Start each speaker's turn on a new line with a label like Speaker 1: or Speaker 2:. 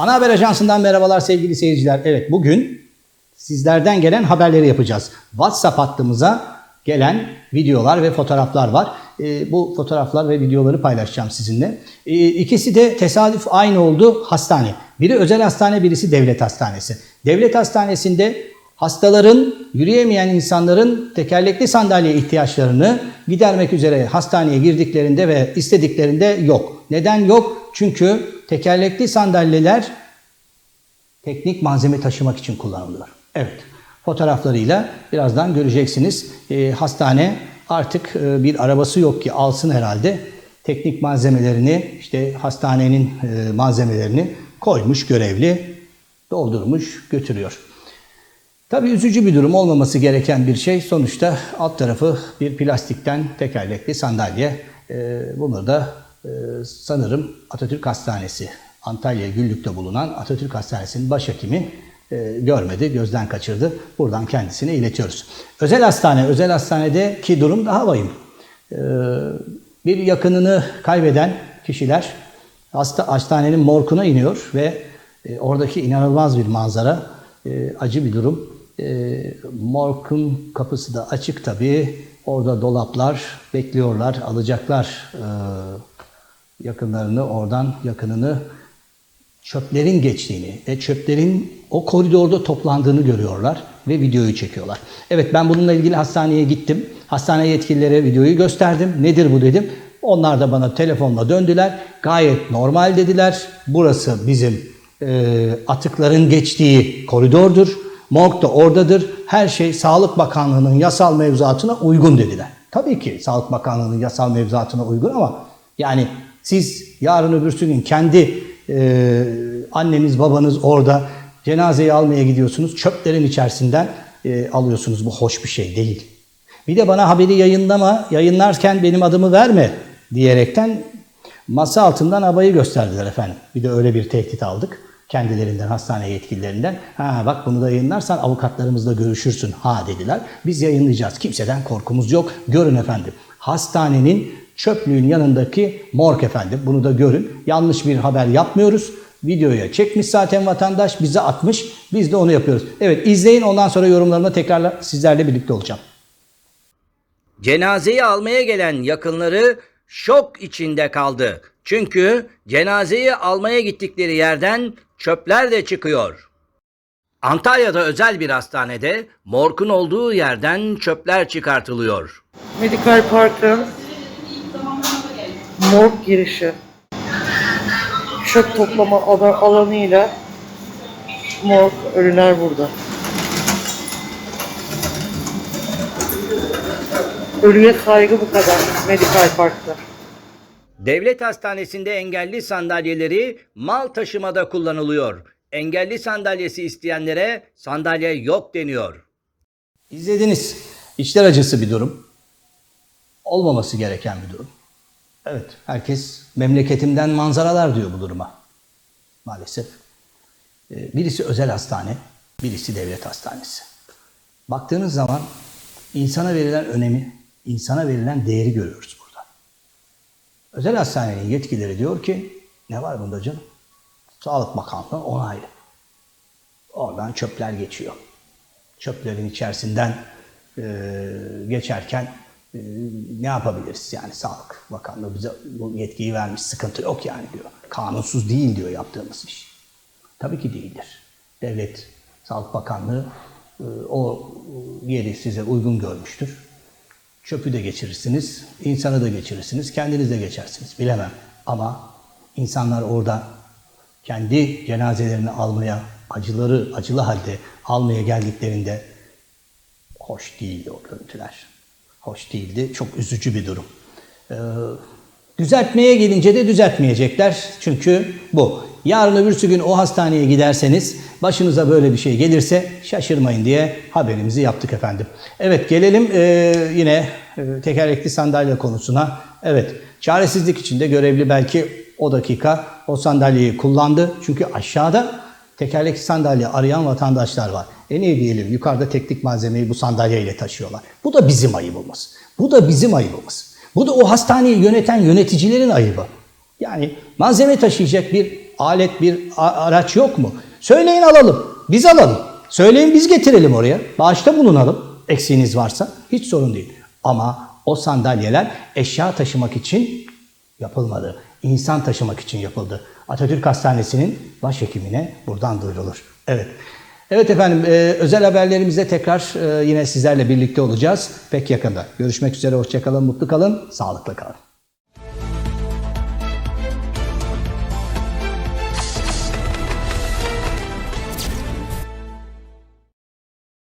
Speaker 1: Ana Haber Ajansı'ndan merhabalar sevgili seyirciler. Evet bugün sizlerden gelen haberleri yapacağız. WhatsApp hattımıza gelen videolar ve fotoğraflar var. Ee, bu fotoğraflar ve videoları paylaşacağım sizinle. Ee, ikisi de tesadüf aynı oldu hastane. Biri özel hastane, birisi devlet hastanesi. Devlet hastanesinde hastaların, yürüyemeyen insanların tekerlekli sandalye ihtiyaçlarını gidermek üzere hastaneye girdiklerinde ve istediklerinde yok. Neden yok? Çünkü tekerlekli sandalyeler teknik malzeme taşımak için kullanılıyor. Evet, fotoğraflarıyla birazdan göreceksiniz. Ee, hastane artık e, bir arabası yok ki alsın herhalde. Teknik malzemelerini, işte hastanenin e, malzemelerini koymuş görevli, doldurmuş, götürüyor. Tabii üzücü bir durum olmaması gereken bir şey. Sonuçta alt tarafı bir plastikten tekerlekli sandalye. Ee, Bunu da e, sanırım Atatürk Hastanesi, Antalya Güllük'te bulunan Atatürk Hastanesi'nin başhekimi e, görmedi, gözden kaçırdı. Buradan kendisine iletiyoruz. Özel hastane, özel hastanedeki durum daha vahim. Ee, Bir yakınını kaybeden kişiler hasta hastanenin morguna iniyor ve e, oradaki inanılmaz bir manzara, e, acı bir durum. Morgun kapısı da açık tabii. Orada dolaplar bekliyorlar, alacaklar yakınlarını oradan yakınını çöplerin geçtiğini ve çöplerin o koridorda toplandığını görüyorlar ve videoyu çekiyorlar. Evet ben bununla ilgili hastaneye gittim. Hastane yetkililere videoyu gösterdim. Nedir bu dedim. Onlar da bana telefonla döndüler. Gayet normal dediler. Burası bizim e, atıkların geçtiği koridordur. Morg da oradadır. Her şey Sağlık Bakanlığı'nın yasal mevzuatına uygun dediler. Tabii ki Sağlık Bakanlığı'nın yasal mevzuatına uygun ama yani siz yarın öbürsü gün kendi e, anneniz babanız orada cenazeyi almaya gidiyorsunuz. Çöplerin içerisinden e, alıyorsunuz. Bu hoş bir şey değil. Bir de bana haberi yayınlama, yayınlarken benim adımı verme diyerekten masa altından abayı gösterdiler efendim. Bir de öyle bir tehdit aldık kendilerinden, hastane yetkililerinden. Ha bak bunu da yayınlarsan avukatlarımızla görüşürsün ha dediler. Biz yayınlayacağız. Kimseden korkumuz yok. Görün efendim. Hastanenin çöplüğün yanındaki morg efendim. Bunu da görün. Yanlış bir haber yapmıyoruz. Videoya çekmiş zaten vatandaş bize atmış. Biz de onu yapıyoruz. Evet izleyin ondan sonra yorumlarımda tekrar sizlerle birlikte olacağım.
Speaker 2: Cenazeyi almaya gelen yakınları şok içinde kaldı. Çünkü cenazeyi almaya gittikleri yerden çöpler de çıkıyor. Antalya'da özel bir hastanede morgun olduğu yerden çöpler çıkartılıyor.
Speaker 3: Medikal Park'ın morg girişi. Çöp toplama ala- alanıyla morg ölüler burada. Ölüye saygı bu kadar Medikal Park'ta.
Speaker 2: Devlet hastanesinde engelli sandalyeleri mal taşımada kullanılıyor. Engelli sandalyesi isteyenlere sandalye yok deniyor.
Speaker 1: İzlediniz. İçler acısı bir durum. Olmaması gereken bir durum. Evet, herkes memleketimden manzaralar diyor bu duruma. Maalesef. Ee, Birisi özel hastane, birisi devlet hastanesi. Baktığınız zaman insana verilen önemi, insana verilen değeri görüyoruz burada. Özel hastanenin yetkileri diyor ki, ne var bunda canım? Sağlık Bakanlığı onaylı. Oradan çöpler geçiyor çöplerin içerisinden e, geçerken e, ne yapabiliriz? Yani Sağlık Bakanlığı bize bu yetkiyi vermiş, sıkıntı yok yani diyor. Kanunsuz değil diyor yaptığımız iş. Tabii ki değildir. Devlet, Sağlık Bakanlığı e, o yeri size uygun görmüştür. Çöpü de geçirirsiniz, insanı da geçirirsiniz, kendiniz de geçersiniz. Bilemem. Ama insanlar orada kendi cenazelerini almaya, acıları acılı halde almaya geldiklerinde hoş değildi o görüntüler. Hoş değildi. Çok üzücü bir durum. Ee, düzeltmeye gelince de düzeltmeyecekler. Çünkü bu. Yarın öbürsü gün o hastaneye giderseniz başınıza böyle bir şey gelirse şaşırmayın diye haberimizi yaptık efendim. Evet gelelim e, yine e, tekerlekli sandalye konusuna. Evet çaresizlik içinde görevli belki o dakika o sandalyeyi kullandı. Çünkü aşağıda tekerlekli sandalye arayan vatandaşlar var. E ne diyelim yukarıda teknik malzemeyi bu sandalyeyle taşıyorlar. Bu da bizim ayıbımız. Bu da bizim ayıbımız. Bu da o hastaneyi yöneten yöneticilerin ayıbı. Yani malzeme taşıyacak bir alet, bir araç yok mu? Söyleyin alalım. Biz alalım. Söyleyin biz getirelim oraya. Bağışta bulunalım. Eksiğiniz varsa hiç sorun değil. Ama o sandalyeler eşya taşımak için yapılmadı. İnsan taşımak için yapıldı. Atatürk Hastanesi'nin başhekimine buradan duyurulur. Evet. Evet efendim e, özel haberlerimizde tekrar e, yine sizlerle birlikte olacağız. Pek yakında. Görüşmek üzere. Hoşçakalın, mutlu kalın, sağlıklı kalın.